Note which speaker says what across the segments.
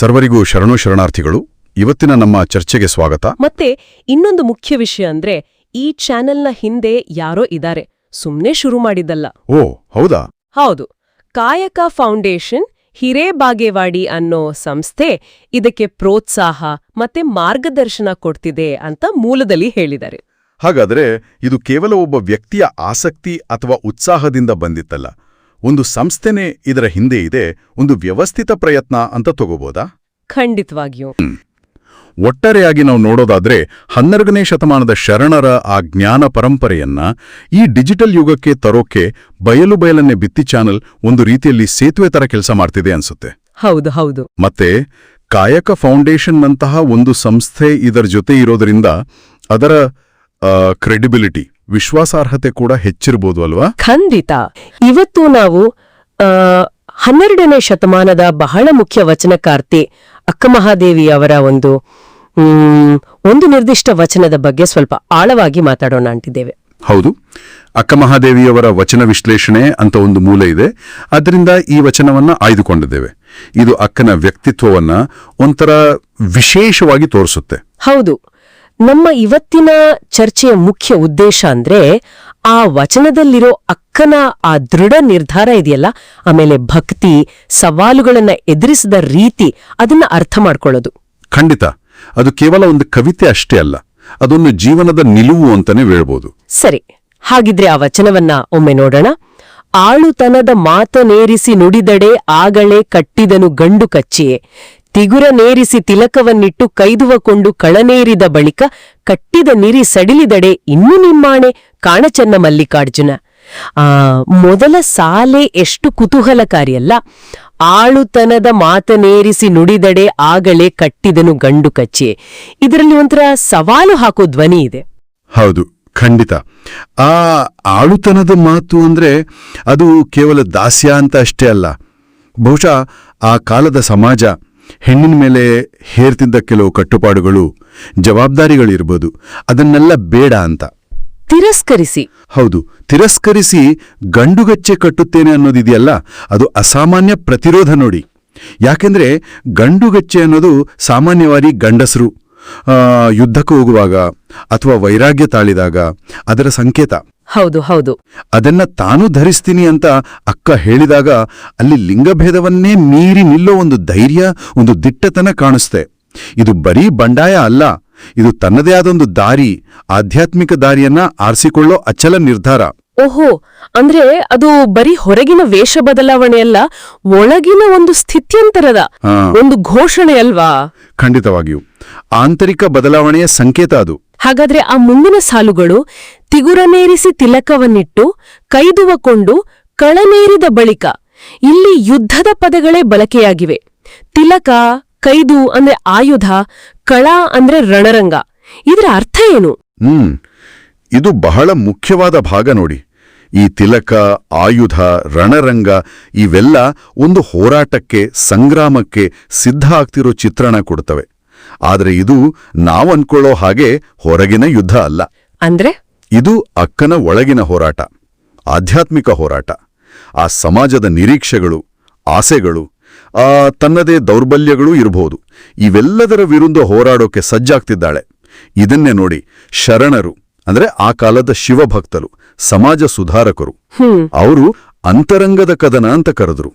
Speaker 1: ಸರ್ವರಿಗೂ ಶರಣು ಶರಣಾರ್ಥಿಗಳು ಇವತ್ತಿನ ನಮ್ಮ ಚರ್ಚೆಗೆ ಸ್ವಾಗತ.
Speaker 2: ಮತ್ತೆ ಇನ್ನೊಂದು ಮುಖ್ಯ ವಿಷಯ ಅಂದ್ರೆ ಈ ಚಾನೆಲ್ನ ಹಿಂದೆ ಯಾರೋ ಇದ್ದಾರೆ. ಸುಮ್ನೆ ಶುರು ಮಾಡಿದ್ದಲ್ಲ.
Speaker 1: ಓ ಹೌದಾ?
Speaker 2: ಹೌದು. ಕಾಯಕ ಫೌಂಡೇಶನ್ ಹಿರೇಬಾಗೇವಾಡಿ ಅನ್ನೋ ಸಂಸ್ಥೆ ಇದಕ್ಕೆ ಪ್ರೋತ್ಸಾಹ ಮತ್ತೆ ಮಾರ್ಗದರ್ಶನ ಕೊಡ್ತಿದೆ ಅಂತ ಮೂಲದಲ್ಲಿ ಹೇಳಿದ್ದಾರೆ.
Speaker 1: ಹಾಗಾದರೆ ಇದು ಕೇವಲ ಒಬ್ಬ ವ್ಯಕ್ತಿಯ ಆಸಕ್ತಿ ಅಥವಾ ಉತ್ಸಾಹದಿಂದ ಬಂದಿತ್ತಲ್ಲ. ಒಂದು ಸಂಸ್ಥೆನೇ ಇದರ ಹಿಂದೆ ಇದೆ ಒಂದು ವ್ಯವಸ್ಥಿತ ಪ್ರಯತ್ನ ಅಂತ ತಗೋಬೋದಾ?
Speaker 2: ಖಂಡಿತವಾಗಿಯೂ.
Speaker 1: ಒಟ್ಟಾರೆಯಾಗಿ ನಾವು ನೋಡೋದಾದ್ರೆ ಹನ್ನೆರಡನೇ ಶತಮಾನದ ಶರಣರ ಆ ಜ್ಞಾನ ಪರಂಪರೆಯನ್ನ ಈ ಡಿಜಿಟಲ್ ಯುಗಕ್ಕೆ ತರೋಕೆ ಬಯಲು ಬಯಲನ್ನೇ ಬಿತ್ತಿ ಚಾನಲ್ ಒಂದು ರೀತಿಯಲ್ಲಿ ಸೇತುವೆ ತರ ಕೆಲಸ ಮಾಡ್ತಿದೆ ಅನ್ಸುತ್ತೆ.
Speaker 2: ಹೌದು ಹೌದು.
Speaker 1: ಮತ್ತೆ ಕಾಯಕ ಫೌಂಡೇಶನ್ನಂತಹ ಒಂದು ಸಂಸ್ಥೆ ಇದರ ಜೊತೆ ಇರೋದ್ರಿಂದ ಅದರ ಕ್ರೆಡಿಬಿಲಿಟಿ ವಿಶ್ವಾಸಾರ್ಹತೆ ಕೂಡ ಹೆಚ್ಚಿರ್ಬೋದು ಅಲ್ವಾ?
Speaker 2: ಖಂಡಿತ. ಇವತ್ತು ನಾವು ಹನ್ನೆರಡನೇ ಶತಮಾನದ ಬಹಳ ಮುಖ್ಯ ವಚನಕಾರ್ತಿ ಅಕ್ಕಮಹಾದೇವಿಯವರ ಒಂದು ಮ್, ಒಂದು ನಿರ್ದಿಷ್ಟ ವಚನದ ಬಗ್ಗೆ ಸ್ವಲ್ಪ ಆಳವಾಗಿ ಮಾತಾಡೋಣ ಅಂಟಿದ್ದೇವೆ
Speaker 1: ಹೌದು. ಅಕ್ಕಮಹಾದೇವಿಯವರ ವಚನ ವಿಶ್ಲೇಷಣೆ ಅಂತ ಒಂದು ಮೂಲ ಇದೆ. ಅದರಿಂದ ಈ ವಚನವನ್ನ ಆಯ್ದುಕೊಂಡಿದ್ದೇವೆ. ಇದು ಅಕ್ಕನ ವ್ಯಕ್ತಿತ್ವವನ್ನ ಒಂಥರ ವಿಶೇಷವಾಗಿ ತೋರಿಸುತ್ತೆ.
Speaker 2: ಹೌದು. ನಮ್ಮ ಇವತ್ತಿನ ಚರ್ಚೆಯ ಮುಖ್ಯ ಉದ್ದೇಶ ಅಂದ್ರೆ ಆ ವಚನದಲ್ಲಿರೋ ಅಕ್ಕನ ಆ ದೃಢ ನಿರ್ಧಾರ ಇದೆಯಲ್ಲ? ಆಮೇಲೆ ಭಕ್ತಿ ಸವಾಲುಗಳನ್ನ ಎದುರಿಸಿದ ರೀತಿ ಅದನ್ನ ಅರ್ಥ ಮಾಡ್ಕೊಳ್ಳೋದು.
Speaker 1: ಖಂಡಿತ. ಅದು ಕೇವಲ ಒಂದು ಕವಿತೆ ಅಷ್ಟೇ ಅಲ್ಲ. ಅದೊಂದು ಜೀವನದ ನಿಲುವು ಅಂತಾನೆ ಹೇಳ್ಬೋದು.
Speaker 2: ಸರಿ. ಹಾಗಿದ್ರೆ ಆ ವಚನವನ್ನ ಒಮ್ಮೆ ನೋಡೋಣ. ಆಳುತನದ ಮಾತನೇರಿಸಿ ನುಡಿದಡೆ ಆಗಳೆ ಕಟ್ಟಿದನು ಗಂಡು ಕಚ್ಚಿಯೇ. ತಿಗುರನೇರಿಸಿ ತಿಲಕವನ್ನಿಟ್ಟು ಕೈದುವಕೊಂಡು ಕಳನೇರಿದ ಬಳಿಕ ಕಟ್ಟಿದ ನಿರಿ ಸಡಿಲಿದಡೆ ಇನ್ನೂ ನಿಮ್ಮಾಣೆ ಕಾಣಚನ್ನ ಮಲ್ಲಿಕಾರ್ಜುನ. ಆ, ಮೊದಲ ಸಾಲೆ ಎಷ್ಟು ಕುತೂಹಲಕಾರಿಯಲ್ಲ. ಆಳುತನದ ಮಾತನೇರಿಸಿ ನುಡಿದಡೆ ಆಗಲೇ ಕಟ್ಟಿದನು ಗಂಡು ಕಚ್ಚೆ. ಇದರಲ್ಲಿ ಒಂಥರ ಸವಾಲು ಹಾಕೋ ಧ್ವನಿ ಇದೆ.
Speaker 1: ಹೌದು, ಖಂಡಿತ. ಆ ಆಳುತನದ ಮಾತು ಅಂದ್ರೆ ಅದು ಕೇವಲ ದಾಸ್ಯ ಅಂತ ಅಷ್ಟೇ ಅಲ್ಲ. ಬಹುಶಃ ಆ ಕಾಲದ ಸಮಾಜ ಹೆಣ್ಣಿನ ಮೇಲೆ ಹೇರ್ತಿದ್ದ ಕೆಲವು ಕಟ್ಟುಪಾಡುಗಳು ಜವಾಬ್ದಾರಿಗಳಿರ್ಬೋದು. ಅದನ್ನೆಲ್ಲ ಬೇಡ ಅಂತ.
Speaker 2: ತಿರಸ್ಕರಿಸಿ.
Speaker 1: ಹೌದು ತಿರಸ್ಕರಿಸಿ ಗಂಡುಗಚ್ಚೆ ಕಟ್ಟುತ್ತೇನೆ ಅನ್ನೋದಿದೆಯಲ್ಲ ಅದು ಅಸಾಮಾನ್ಯ ಪ್ರತಿರೋಧ ನೋಡಿ. ಯಾಕೆಂದ್ರೆ ಗಂಡುಗಚ್ಚೆ ಅನ್ನೋದು ಸಾಮಾನ್ಯವಾಗಿ ಗಂಡಸರು ಯುದ್ಧಕ್ಕೆ ಹೋಗುವಾಗ ಅಥವಾ ವೈರಾಗ್ಯ ತಾಳಿದಾಗ ಅದರ ಸಂಕೇತ.
Speaker 2: ಹೌದು ಹೌದು.
Speaker 1: ಅದನ್ನ ತಾನು ಧರಿಸ್ತೀನಿ ಅಂತ ಅಕ್ಕ ಹೇಳಿದಾಗ ಅಲ್ಲಿ ಲಿಂಗಭೇದವನ್ನೇ ಮೀರಿ ನಿಲ್ಲೋ ಒಂದು ಧೈರ್ಯ, ಒಂದು ದಿಟ್ಟತನ ಕಾಣಿಸ್ತೆ. ಇದು ಬರೀ ಬಂಡಾಯ ಅಲ್ಲ, ಇದು ತನ್ನದೇ ಆದೊಂದು ದಾರಿ, ಆಧ್ಯಾತ್ಮಿಕ ದಾರಿಯನ್ನ ಆರಿಸಿಕೊಳ್ಳೋ ಅಚಲ ನಿರ್ಧಾರ.
Speaker 2: ಓಹೋ ಅಂದ್ರೆ ಅದು ಬರೀ ಹೊರಗಿನ ವೇಷ ಬದಲಾವಣೆಯಲ್ಲ ಒಳಗಿನ ಒಂದು ಸ್ಥಿತ್ಯಂತರದ. ಒಂದು ಘೋಷಣೆ ಅಲ್ವಾ?
Speaker 1: ಖಂಡಿತವಾಗಿಯೂ. ಆಂತರಿಕ ಬದಲಾವಣೆಯ ಸಂಕೇತ ಅದು.
Speaker 2: ಹಾಗಾದ್ರೆ ಆ ಮುಂದಿನ ಸಾಲುಗಳು ತಿಗುರನೇರಿಸಿ ತಿಲಕವನ್ನಿಟ್ಟು ಕೈದುವಕೊಂಡು ಕಳನೇರಿದ ಬಳಿಕ ಇಲ್ಲಿ ಯುದ್ಧದ ಪದಗಳೇ ಬಳಕೆಯಾಗಿವೆ. ತಿಲಕ ಕೈದು ಅಂದ್ರೆ ಆಯುಧ ಕಳ ಅಂದ್ರೆ ರಣರಂಗ. ಇದರ ಅರ್ಥ ಏನು?
Speaker 1: ಹ್ಮ್. ಇದು ಬಹಳ ಮುಖ್ಯವಾದ ಭಾಗ ನೋಡಿ. ಈ ತಿಲಕ ಆಯುಧ ರಣರಂಗ ಇವೆಲ್ಲ ಒಂದು ಹೋರಾಟಕ್ಕೆ ಸಂಗ್ರಾಮಕ್ಕೆ ಸಿದ್ಧ ಆಗ್ತಿರೋ ಚಿತ್ರಣ ಕೊಡ್ತವೆ. ಆದರೆ ಇದು ನಾವನ್ಕೊಳ್ಳೋ ಹಾಗೆ ಹೊರಗಿನ ಯುದ್ಧ ಅಲ್ಲ.
Speaker 2: ಅಂದ್ರೆ?
Speaker 1: ಇದು ಅಕ್ಕನ ಒಳಗಿನ ಹೋರಾಟ ಆಧ್ಯಾತ್ಮಿಕ ಹೋರಾಟ. ಆ ಸಮಾಜದ ನಿರೀಕ್ಷೆಗಳು ಆಸೆಗಳು ಆ ತನ್ನದೇ ದೌರ್ಬಲ್ಯಗಳೂ ಇರಬಹುದು ಇವೆಲ್ಲದರ ವಿರುದ್ಧ ಹೋರಾಡೋಕೆ ಸಜ್ಜಾಗ್ತಿದ್ದಾಳೆ. ಇದನ್ನೇ ನೋಡಿ ಶರಣರು ಅಂದ್ರೆ ಆ ಕಾಲದ ಶಿವಭಕ್ತರು ಸಮಾಜ ಸುಧಾರಕರು. ಅವರು ಅಂತರಂಗದ ಕದನ ಅಂತ ಕರೆದರು.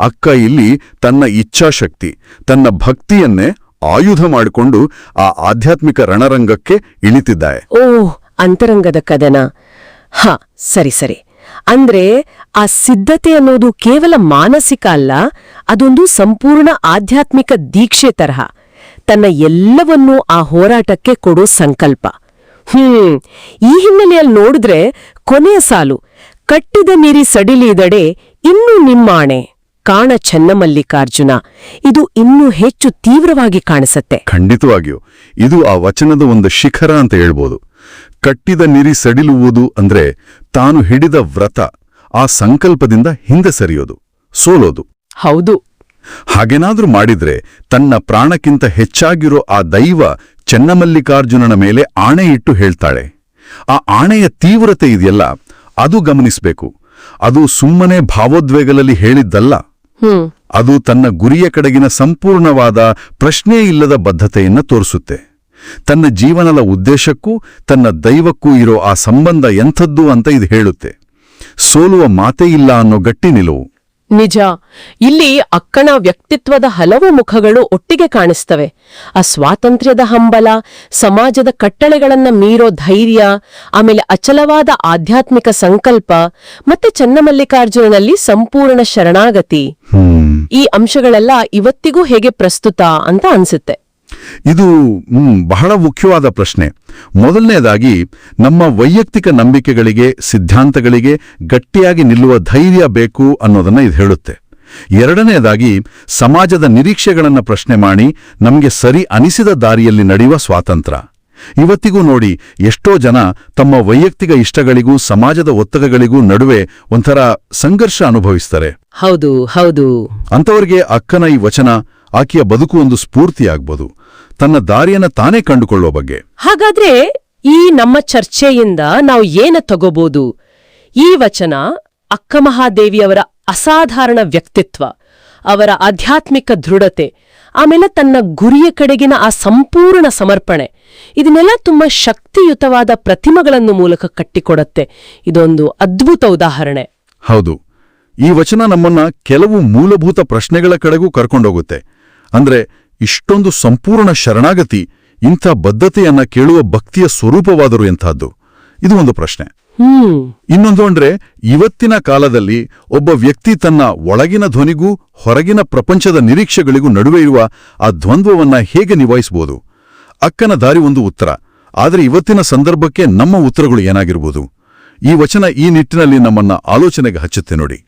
Speaker 1: ಅಕ್ಕ ಇಲ್ಲಿ ತನ್ನ ಇಚ್ಛಾಶಕ್ತಿ ತನ್ನ ಭಕ್ತಿಯನ್ನೇ ಆಯುಧ ಮಾಡಿಕೊಂಡು ಆ ಆಧ್ಯಾತ್ಮಿಕ ರಣರಂಗಕ್ಕೆ ಇಳಿತಿದ್ದಾಳೆ.
Speaker 2: ಓ ಅಂತರಂಗದ ಕದನ. ಹ ಸರಿ ಸರಿ. ಅಂದ್ರೆ ಆ ಸಿದ್ಧತೆ ಅನ್ನೋದು ಕೇವಲ ಮಾನಸಿಕ ಅಲ್ಲ ಅದೊಂದು ಸಂಪೂರ್ಣ ಆಧ್ಯಾತ್ಮಿಕ ದೀಕ್ಷೆ ತರಹ. ತನ್ನ ಎಲ್ಲವನ್ನೂ ಆ ಹೋರಾಟಕ್ಕೆ ಕೊಡೋ ಸಂಕಲ್ಪ. ಹ್ಮ್ ಈ ಹಿನ್ನೆಲೆಯಲ್ಲಿ ನೋಡಿದ್ರೆ ಕೊನೆಯ ಸಾಲು. ಕಟ್ಟಿದ ನೀರಿ ಸಡಿಲಿದಡೆ ಇನ್ನೂ ನಿಮ್ಮಾಣೆ. ಕಾಣ ಚನ್ನಮಲ್ಲಿಕಾರ್ಜುನ. ಇದು ಇನ್ನೂ ಹೆಚ್ಚು ತೀವ್ರವಾಗಿ ಕಾಣಿಸುತ್ತೆ.
Speaker 1: ಖಂಡಿತವಾಗಿಯೂ. ಇದು ಆ ವಚನದ ಒಂದು ಶಿಖರ ಅಂತ ಹೇಳ್ಬೋದು. ಕಟ್ಟಿದ ನಿರಿ ಸಡಿಲುವುದು ಅಂದ್ರೆ ತಾನು ಹಿಡಿದ ವ್ರತ ಆ ಸಂಕಲ್ಪದಿಂದ ಹಿಂದೆ ಸರಿಯೋದು ಸೋಲೋದು.
Speaker 2: ಹೌದು.
Speaker 1: ಹಾಗೇನಾದ್ರೂ ಮಾಡಿದ್ರೆ ತನ್ನ ಪ್ರಾಣಕ್ಕಿಂತ ಹೆಚ್ಚಾಗಿರೋ ಆ ದೈವ ಚೆನ್ನಮಲ್ಲಿಕಾರ್ಜುನನ ಮೇಲೆ ಆಣೆ ಇಟ್ಟು ಹೇಳ್ತಾಳೆ. ಆ ಆಣೆಯ ತೀವ್ರತೆ ಇದೆಯಲ್ಲ ಅದು ಗಮನಿಸಬೇಕು. ಅದು ಸುಮ್ಮನೆ ಭಾವೋದ್ವೇಗದಲ್ಲಿ ಹೇಳಿದ್ದಲ್ಲ. ಅದು ತನ್ನ ಗುರಿಯ ಕಡೆಗಿನ ಸಂಪೂರ್ಣವಾದ ಪ್ರಶ್ನೆ ಇಲ್ಲದ ಬದ್ಧತೆಯನ್ನ ತೋರಿಸುತ್ತೆ. ತನ್ನ ಜೀವನದ ಉದ್ದೇಶಕ್ಕೂ ತನ್ನ ದೈವಕ್ಕೂ ಇರೋ ಆ ಸಂಬಂಧ ಎಂಥದ್ದು ಅಂತ ಇದು ಹೇಳುತ್ತೆ. ಸೋಲುವ ಮಾತೇ ಇಲ್ಲ ಅನ್ನೋ ಗಟ್ಟಿ ನಿಲುವು.
Speaker 2: ನಿಜ ಇಲ್ಲಿ ಅಕ್ಕನ ವ್ಯಕ್ತಿತ್ವದ ಹಲವು ಮುಖಗಳು ಒಟ್ಟಿಗೆ ಕಾಣಿಸ್ತವೆ. ಆ ಸ್ವಾತಂತ್ರ್ಯದ ಹಂಬಲ ಸಮಾಜದ ಕಟ್ಟಳೆಗಳನ್ನ ಮೀರೋ ಧೈರ್ಯ ಆಮೇಲೆ ಅಚಲವಾದ ಆಧ್ಯಾತ್ಮಿಕ ಸಂಕಲ್ಪ ಮತ್ತೆ ಚನ್ನಮಲ್ಲಿಕಾರ್ಜುನನಲ್ಲಿ ಸಂಪೂರ್ಣ ಶರಣಾಗತಿ. ಈ ಅಂಶಗಳೆಲ್ಲ ಇವತ್ತಿಗೂ ಹೇಗೆ ಪ್ರಸ್ತುತ ಅಂತ ಅನ್ಸುತ್ತೆ.
Speaker 1: ಇದು ಬಹಳ ಮುಖ್ಯವಾದ ಪ್ರಶ್ನೆ. ಮೊದಲನೆಯದಾಗಿ ನಮ್ಮ ವೈಯಕ್ತಿಕ ನಂಬಿಕೆಗಳಿಗೆ ಸಿದ್ಧಾಂತಗಳಿಗೆ ಗಟ್ಟಿಯಾಗಿ ನಿಲ್ಲುವ ಧೈರ್ಯ ಬೇಕು ಅನ್ನೋದನ್ನ ಇದು ಹೇಳುತ್ತೆ. ಎರಡನೆಯದಾಗಿ ಸಮಾಜದ ನಿರೀಕ್ಷೆಗಳನ್ನು ಪ್ರಶ್ನೆ ಮಾಡಿ ನಮಗೆ ಸರಿ ಅನಿಸಿದ ದಾರಿಯಲ್ಲಿ ನಡೆಯುವ ಸ್ವಾತಂತ್ರ್ಯ ಇವತ್ತಿಗೂ ನೋಡಿ ಎಷ್ಟೋ ಜನ ತಮ್ಮ ವೈಯಕ್ತಿಕ ಇಷ್ಟಗಳಿಗೂ ಸಮಾಜದ ಒತ್ತಡಗಳಿಗೂ ನಡುವೆ ಒಂಥರ ಸಂಘರ್ಷ ಅನುಭವಿಸ್ತಾರೆ.
Speaker 2: ಹೌದು ಹೌದು.
Speaker 1: ಅಂಥವರಿಗೆ ಅಕ್ಕನ ಈ ವಚನ ಆಕೆಯ ಬದುಕು ಒಂದು ಸ್ಫೂರ್ತಿಯಾಗ್ಬೋದು. ತನ್ನ ದಾರಿಯನ್ನ ತಾನೇ ಕಂಡುಕೊಳ್ಳುವ ಬಗ್ಗೆ.
Speaker 2: ಹಾಗಾದ್ರೆ ಈ ನಮ್ಮ ಚರ್ಚೆಯಿಂದ ನಾವು ಏನ ತಗೋಬಹುದು ಈ ವಚನ ಅಕ್ಕ ಮಹಾದೇವಿಯವರ ಅಸಾಧಾರಣ ವ್ಯಕ್ತಿತ್ವ ಅವರ ಆಧ್ಯಾತ್ಮಿಕ ದೃಢತೆ ಆಮೇಲೆ ತನ್ನ ಗುರಿಯ ಕಡೆಗಿನ ಆ ಸಂಪೂರ್ಣ ಸಮರ್ಪಣೆ ಇದನ್ನೆಲ್ಲ ತುಂಬಾ ಶಕ್ತಿಯುತವಾದ ಪ್ರತಿಮೆಗಳನ್ನು ಮೂಲಕ ಕಟ್ಟಿಕೊಡತ್ತೆ. ಇದೊಂದು ಅದ್ಭುತ ಉದಾಹರಣೆ.
Speaker 1: ಹೌದು. ಈ ವಚನ ನಮ್ಮನ್ನ ಕೆಲವು ಮೂಲಭೂತ ಪ್ರಶ್ನೆಗಳ ಕಡೆಗೂ ಕರ್ಕೊಂಡೋಗುತ್ತೆ. ಅಂದ್ರೆ ಇಷ್ಟೊಂದು ಸಂಪೂರ್ಣ ಶರಣಾಗತಿ ಇಂಥ ಬದ್ಧತೆಯನ್ನ ಕೇಳುವ ಭಕ್ತಿಯ ಸ್ವರೂಪವಾದರೂ ಎಂಥದ್ದು? ಇದು ಒಂದು ಪ್ರಶ್ನೆ. ಇನ್ನೊಂದು ಅಂದ್ರೆ ಇವತ್ತಿನ ಕಾಲದಲ್ಲಿ ಒಬ್ಬ ವ್ಯಕ್ತಿ ತನ್ನ ಒಳಗಿನ ಧ್ವನಿಗೂ ಹೊರಗಿನ ಪ್ರಪಂಚದ ನಿರೀಕ್ಷೆಗಳಿಗೂ ನಡುವೆ ಇರುವ ಆ ದ್ವಂದ್ವವನ್ನ ಹೇಗೆ ನಿಭಾಯಿಸಬಹುದು ಅಕ್ಕನ ದಾರಿ ಒಂದು ಉತ್ತರ. ಆದರೆ ಇವತ್ತಿನ ಸಂದರ್ಭಕ್ಕೆ ನಮ್ಮ ಉತ್ತರಗಳು ಏನಾಗಿರಬಹುದು ಈ ವಚನ ಈ ನಿಟ್ಟಿನಲ್ಲಿ ನಮ್ಮನ್ನ ಆಲೋಚನೆಗೆ ಹಚ್ಚುತ್ತೆ ನೋಡಿ.